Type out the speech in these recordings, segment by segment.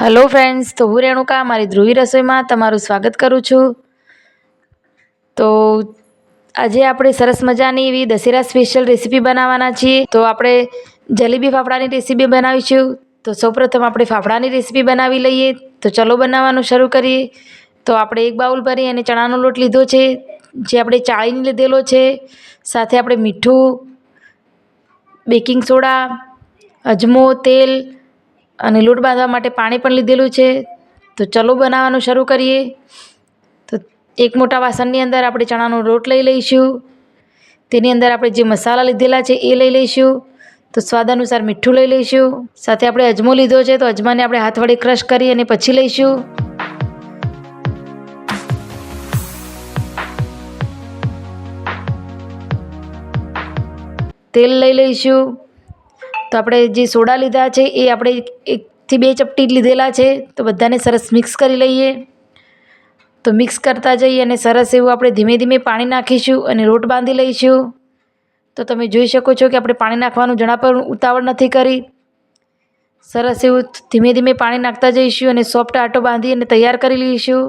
Hello friends તો હું રેણુકા, મારી ધ્રુવી રસોઈમાં તમારું સ્વાગત કરું છું. તો આજે આપણે સરસ મજાની એવી દશેરા સ્પેશિયલ રેસીપી બનાવવાના છીએ. તો આપણે જલેબી ફાફડાની રેસીપી બનાવીશું. તો સૌપ્રથમ આપણે ફાફડાની રેસીપી બનાવી લઈએ. તો ચલો બનાવવાનું શરૂ કરીએ. તો આપણે એક બાઉલ ભરી અને ચણાનો લોટ લીધો છે, જે આપણે ચાળીને લીધેલો છે. સાથે આપણે મીઠું, બેકિંગ સોડા, અજમો, તેલ અને લોટ બાંધવા માટે પાણી પણ લીધેલું છે. તો ચલો બનાવવાનું શરૂ કરીએ. તો એક મોટા વાસણની અંદર આપણે ચણાનો લોટ લઈ લઈશું. તેની અંદર આપણે જે મસાલા લીધેલા છે એ લઈ લઈશું. તો સ્વાદ અનુસાર મીઠું લઈ લઈશું. સાથે આપણે અજમો લીધો છે તો અજમાને આપણે હાથ વડે ક્રશ કરી અને પછી લઈશું. તેલ લઈ લઈશું. તો આપણે જે સોડા લીધા છે એ આપણે એકથી બે ચપટી લીધેલા છે, તો બધાને સરસ મિક્સ કરી લઈએ. તો મિક્સ કરતા જઈએ અને સરસ એવું આપણે ધીમે ધીમે પાણી નાખીશું અને લોટ બાંધી લઈશું. તો તમે જોઈ શકો છો કે આપણે પાણી નાખવાનું જણા પર ઉતાવળ નથી કરી. સરસ એવું ધીમે ધીમે પાણી નાખતા જઈશું અને સોફ્ટ આટો બાંધી અને તૈયાર કરી લઈશું.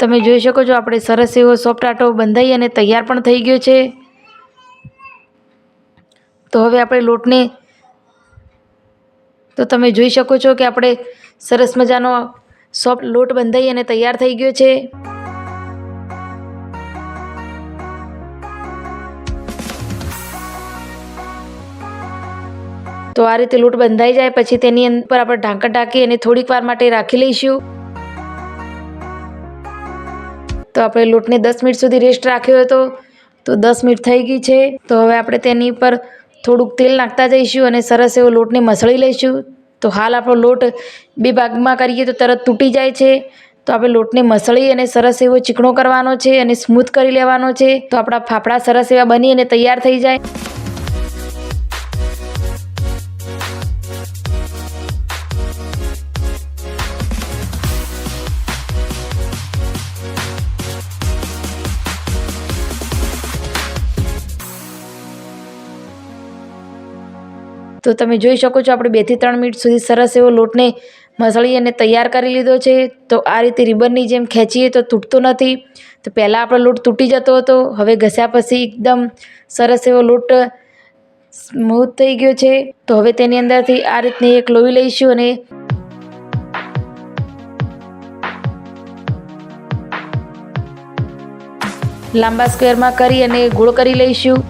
તમે જોઈ શકો છો, આપણે સરસ એવો સોફ્ટ આટો બંધાઈ અને તૈયાર પણ થઈ ગયો છે. તો હવે આપણે લોટને, તો તમે જોઈ શકો છો કે આપણે સરસ મજાનો સોફ્ટ લોટ બંધાઈ અને તૈયાર થઈ ગયો છે. તો આ રીતે લોટ બંધાઈ જાય, પછી તેની ઉપર આપણે ઢાંકણ ઢાંકી અને થોડીક વાર માટે રાખી લઈશું. તો આપણે લોટને દસ મિનિટ સુધી રેસ્ટ રાખ્યો હતો. તો દસ મિનિટ થઈ ગઈ છે. તો હવે આપણે તેની ઉપર થોડુંક તેલ નાખતા જઈશું અને સરસ એવો લોટને મસળી લઈશું. તો હાલ આપણો લોટ બે ભાગમાં કરીએ તો તરત તૂટી જાય છે. તો આપણે લોટને મસળી અને સરસ એવો ચીકણો કરવાનો છે અને સ્મૂથ કરી લેવાનો છે. તો આપણા ફાફડા સરસ એવા બની અને તૈયાર થઈ જાય. તો તમે જોઈ શકો છો આપણે બેથી ત્રણ મિનિટ સુધી સરસ એવો લોટને મસળી અને તૈયાર કરી લીધો છે. તો આ રીતે રિબનની જેમ ખેંચીએ તો તૂટતો નથી. તો પહેલાં આપણો લોટ તૂટી જતો હતો, હવે ઘસ્યા પછી એકદમ સરસ એવો લોટ સ્મૂથ થઈ ગયો છે. તો હવે તેની અંદરથી આ રીતની એક લોહી લઈશું અને લાંબા સ્ક્વેરમાં કરી અને ગોળ કરી લઈશું.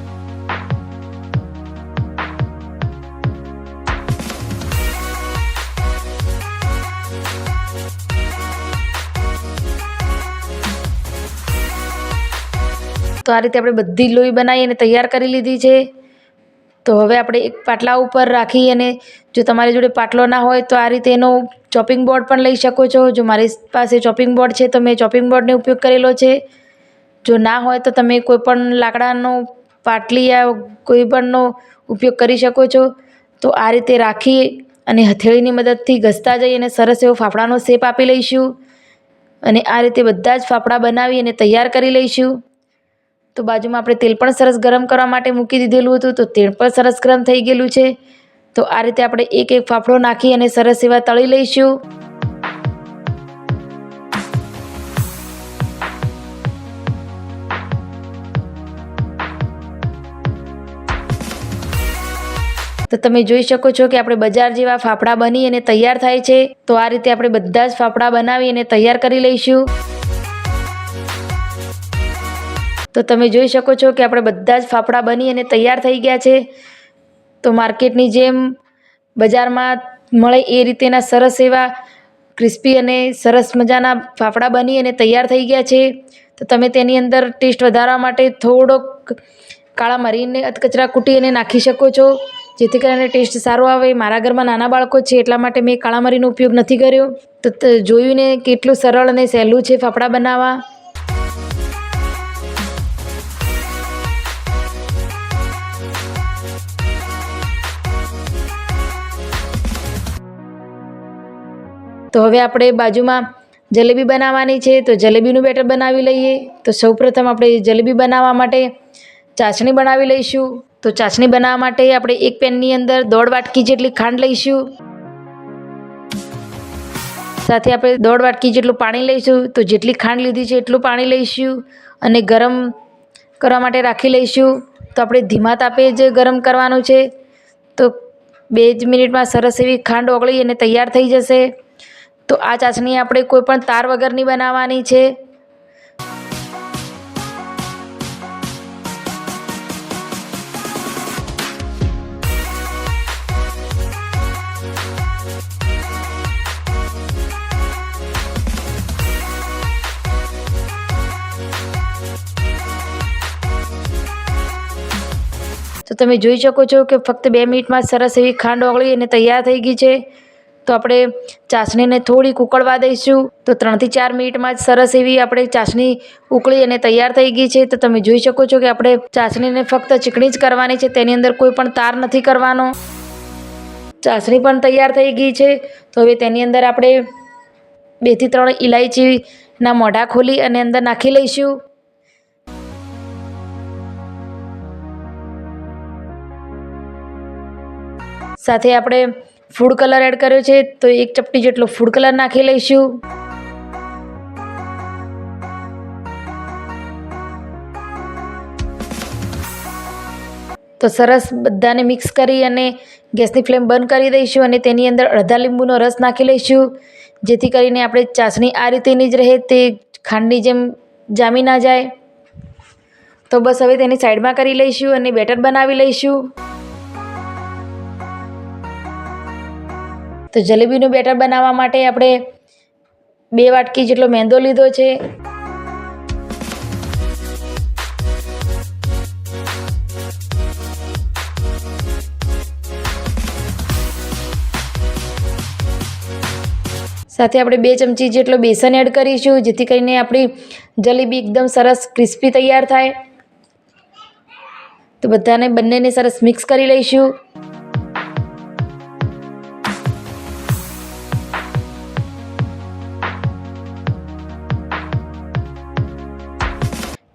તો આ રીતે આપણે બધી લોહી બનાવી અને તૈયાર કરી લીધી છે. તો હવે આપણે એક પાટલા ઉપર રાખી અને જો તમારી જોડે પાટલો ના હોય તો આ રીતે એનો ચોપિંગ બોર્ડ પણ લઈ શકો છો. જો મારી પાસે ચોપિંગ બોર્ડ છે તો મેં ચોપિંગ બોર્ડનો ઉપયોગ કરેલો છે. જો ના હોય તો તમે કોઈ પણ લાકડાનો પાટલી યા કોઈ પણનો ઉપયોગ કરી શકો છો. તો આ રીતે રાખી અને હથેળીની મદદથી ઘસતા જઈ અને સરસ એવો ફાફડાનો શેપ આપી લઈશું. અને આ રીતે બધા જ ફાફડા બનાવી અને તૈયાર કરી લઈશું. તો બાજુમાં આપણે તેલ પણ સરસ ગરમ કરવા માટે મૂકી દીધેલું હતું, તો તેલ પણ સરસ ગરમ થઈ ગયેલું છે. તો આ રીતે આપણે એક એક ફાફડો નાખી અને સરસ એવા તળી લઈશું. તો તમે જોઈ શકો છો કે આપણે બજાર જેવા ફાફડા બની અને તૈયાર થાય છે. તો આ રીતે આપણે બધા જ ફાફડા બનાવી અને તૈયાર કરી લઈશું. તો તમે જોઈ શકો છો કે આપણે બધા જ ફાફડા બની અને તૈયાર થઈ ગયા છે. તો માર્કેટની જેમ બજારમાં મળે એ રીતેના સરસ એવા ક્રિસ્પી અને સરસ મજાના ફાફડા બની અને તૈયાર થઈ ગયા છે. તો તમે તેની અંદર ટેસ્ટ વધારવા માટે થોડોક કાળા મરીને અધકચરા કૂટી અને નાખી શકો છો. જેથી કરીને ટેસ્ટ સારો આવે. મારા ઘરમાં નાના બાળકો છે એટલા માટે મેં કાળા મરીનો ઉપયોગ નથી કર્યો. તો, જોયું ને કેટલું સરળ અને સહેલું છે ફાફડા બનાવવા. તો હવે આપણે બાજુમાં જલેબી બનાવવાની છે, તો જલેબીનું બેટર બનાવી લઈએ. તો સૌપ્રથમ આપણે જલેબી બનાવવા માટે ચાસણી બનાવી લઈશું. તો ચાસણી બનાવવા માટે આપણે એક પેનની અંદર દોઢ વાટકી જેટલી ખાંડ લઈશું. સાથે આપણે દોઢ વાટકી જેટલું પાણી લઈશું. તો જેટલી ખાંડ લીધી છે એટલું પાણી લઈશું અને ગરમ કરવા માટે રાખી લઈશું. તો આપણે ધીમા તાપે જ ગરમ કરવાનું છે. તો બે જ મિનિટમાં સરસ એવી ખાંડ ઓગળી અને તૈયાર થઈ જશે. તો આ ચાસણી આપણે કોઈ પણ તાર વગરની બનાવવાની છે. તો તમે જોઈ શકો છો કે ફક્ત બે મિનિટમાં સરસ એવી ખાંડ ઓગળી અને તૈયાર થઈ ગઈ છે. તો આપણે ચાસણીને થોડીક ઉકળવા દઈશું. તો ત્રણથી ચાર મિનિટમાં જ સરસ એવી આપણે ચાસણી ઉકળી અને તૈયાર થઈ ગઈ છે. તો તમે જોઈ શકો છો કે આપણે ચાસણીને ફક્ત ચીકણી જ કરવાની છે. તેની અંદર કોઈ પણ તાર નથી કરવાનો. ચાસણી પણ તૈયાર થઈ ગઈ છે. તો હવે તેની અંદર આપણે બેથી ત્રણ ઇલાયચીના મોઢા ખોલી અને અંદર નાખી લઈશું. સાથે આપણે ફૂડ કલર એડ કર્યો છે, તો એક ચપટી જેટલો ફૂડ કલર નાખી લઈશું. તો સરસ બધાને મિક્સ કરી અને ગેસની ફ્લેમ બંધ કરી દઈશું અને તેની અંદર અડધા લીંબુનો રસ નાખી લઈશું. જેથી કરીને આપણે ચાસણી આ રીતેની જ રહે, તે ખાંડની જેમ જામી ના જાય. તો બસ હવે તેની સાઈડમાં કરી લઈશું અને બેટર બનાવી લઈશું. તો જલેબીનું બેટર બનાવવા માટે આપણે બે વાટકી જેટલો મેંદો લીધો છે. સાથે આપણે બે ચમચી જેટલો બેસન એડ કરીશું, જેથી કરીને આપણી જલેબી એકદમ સરસ ક્રિસ્પી તૈયાર થાય. તો બધાને બંનેને સરસ મિક્સ કરી લઈશું.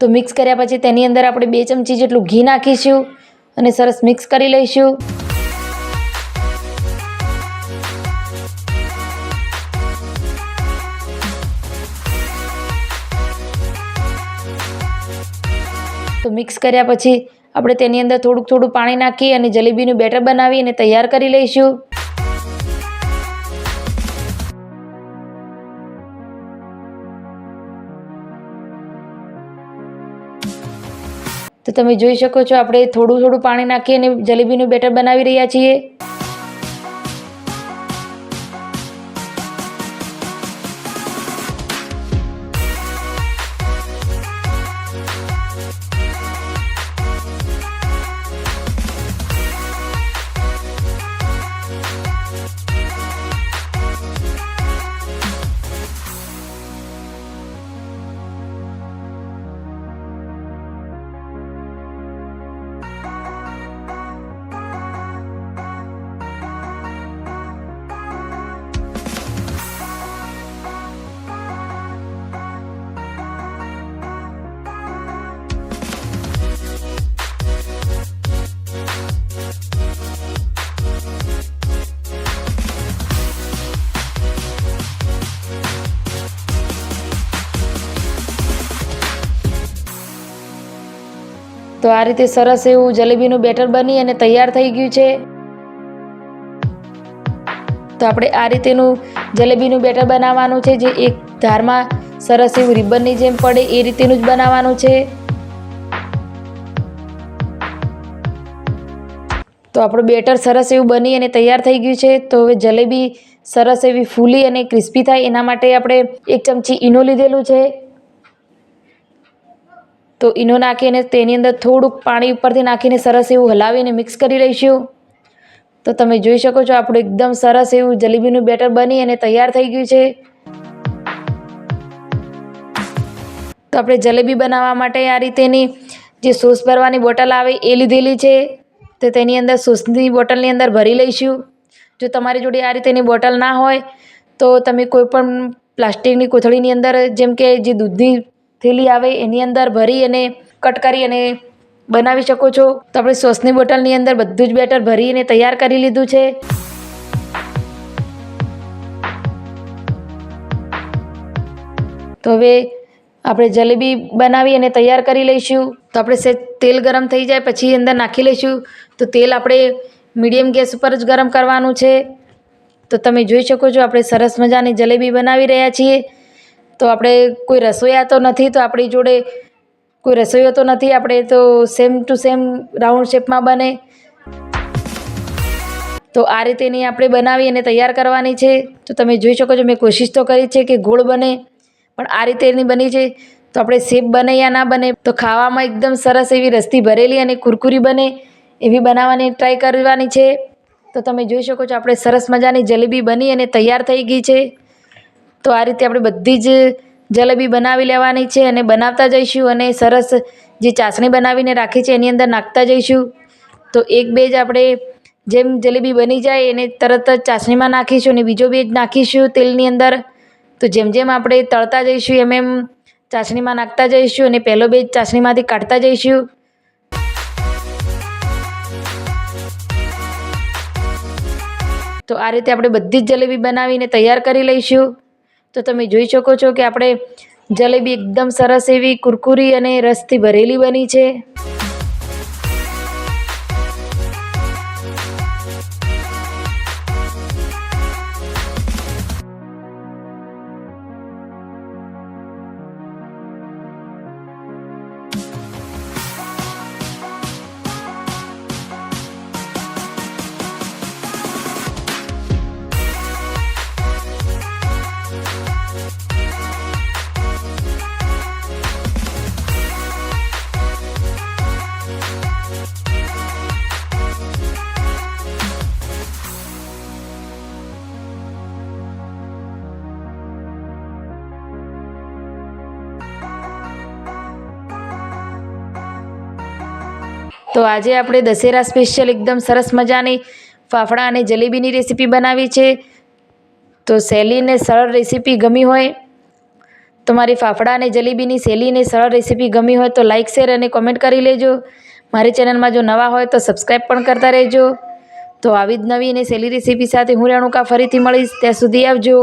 તો મિક્સ કર્યા પછી તેની અંદર આપણે બે ચમચી જેટલું ઘી નાખીશું અને સરસ મિક્સ કરી લઈશું. તો મિક્સ કર્યા પછી આપણે તેની અંદર થોડુંક થોડું પાણી નાખી અને જલેબીનું બેટર બનાવી અને તૈયાર કરી લઈશું. તમે જોઈ શકો છો, આપણે થોડું થોડું પાણી નાખી અને જલેબીનું બેટર બનાવી રહ્યા છીએ. તો આ રીતે સરસ એવું જલેબીનું બેટર બની અને તૈયાર થઈ ગયું છે. તો આપણે આ રીતેનું જલેબીનું બેટર બનાવવાનું છે, જે એક ધારમાં સરસ એવું રિબનની જેમ પડે એ રીતેનું જ બનાવવાનું છે. તો આપણું બેટર સરસ એવું બની અને તૈયાર થઈ ગયું છે. તો હવે જલેબી સરસ એવી ફૂલી અને ક્રિસ્પી થાય એના માટે આપણે એક ચમચી ઈનો લીધેલું છે. તો ઈનો નાખીને તેની અંદર થોડુંક પાણી ઉપરથી નાખીને સરસ એવું હલાવીને મિક્સ કરી લઈશું. તો તમે જોઈ શકો છો આપણું એકદમ સરસ એવું જલેબીનું બેટર બની અને તૈયાર થઈ ગયું છે. તો આપણે જલેબી બનાવવા માટે આ રીતેની જે સોસ ભરવાની બોટલ આવે એ લીધેલી છે. તો તેની અંદર સોસની બોટલની અંદર ભરી લઈશું. જો તમારી જોડે આ રીતેની બોટલ ના હોય તો તમે કોઈ પણ પ્લાસ્ટિકની કોથળીની અંદર જેમ કે જે દૂધની થેલી આવે, એની અંદર ભરી અને કટ કરી અને બનાવી શકો છો. તો આપણે સોસની બોટલની અંદર બધું જ બેટર ભરીને તૈયાર કરી લીધું છે. તો હવે આપણે જલેબી બનાવી અને તૈયાર કરી લઈશું. તો આપણે સે તેલ ગરમ થઈ જાય, પછી અંદર નાખી લઈશું. તો તેલ આપણે મીડિયમ ગેસ ઉપર જ ગરમ કરવાનું છે. તો તમે જોઈ શકો છો, આપણે સરસ મજાની જલેબી બનાવી રહ્યા છીએ. તો આપણે કોઈ રસોઈયા તો નથી તો આપણી જોડે કોઈ રસોઈયો તો નથી, આપણે તો સેમ ટુ સેમ રાઉન્ડ શેપમાં બને. તો આ રીતેની આપણે બનાવી અને તૈયાર કરવાની છે. તો તમે જોઈ શકો છો, મેં કોશિશ તો કરી છે કે ગોળ બને, પણ આ રીતેની બની છે. તો આપણે શેપ બને યા ના બને, તો ખાવામાં એકદમ સરસ એવી રસ્તી ભરેલી અને કુરકુરી બને એવી બનાવવાની ટ્રાય કરવાની છે. તો તમે જોઈ શકો છો, આપણે સરસ મજાની જલેબી બની અને તૈયાર થઈ ગઈ છે. તો આ રીતે આપણે બધી જ જલેબી બનાવી લેવાની છે અને બનાવતા જઈશું અને સરસ જે ચાસણી બનાવીને રાખી છે એની અંદર નાખતા જઈશું. તો એક બે જ આપણે જેમ જલેબી બની જાય એને તરત જ ચાસણીમાં નાખીશું અને બીજો બેજ નાખીશું તેલની અંદર. તો જેમ જેમ આપણે તળતા જઈશું એમ એમ ચાસણીમાં નાખતા જઈશું અને પહેલો બેજ ચાસણીમાંથી કાઢતા જઈશું. તો આ રીતે આપણે બધી જ જલેબી બનાવીને તૈયાર કરી લઈશું. તો તમે જોઈ શકો છો કે આપણે જલેબી એકદમ સરસ એવી કુરકુરી અને રસથી ભરેલી બની છે. તો આજે આપણે દશેરા સ્પેશિયલ એકદમ સરસ મજાની ફાફડા અને જલેબીની રેસીપી બનાવી છે. તો સહેલીને સરળ રેસીપી ગમી હોય તો મારી ફાફડા અને જલેબીની સહેલીને સરળ રેસીપી ગમી હોય તો લાઇક શેર અને કોમેન્ટ કરી લેજો. મારી ચેનલમાં જો નવા હોય તો સબસ્ક્રાઈબ પણ કરતા રહેજો. તો આવી જ નવી અને સહેલી રેસીપી સાથે હું રેણુકા ફરીથી મળીશ. ત્યાં સુધી આવજો.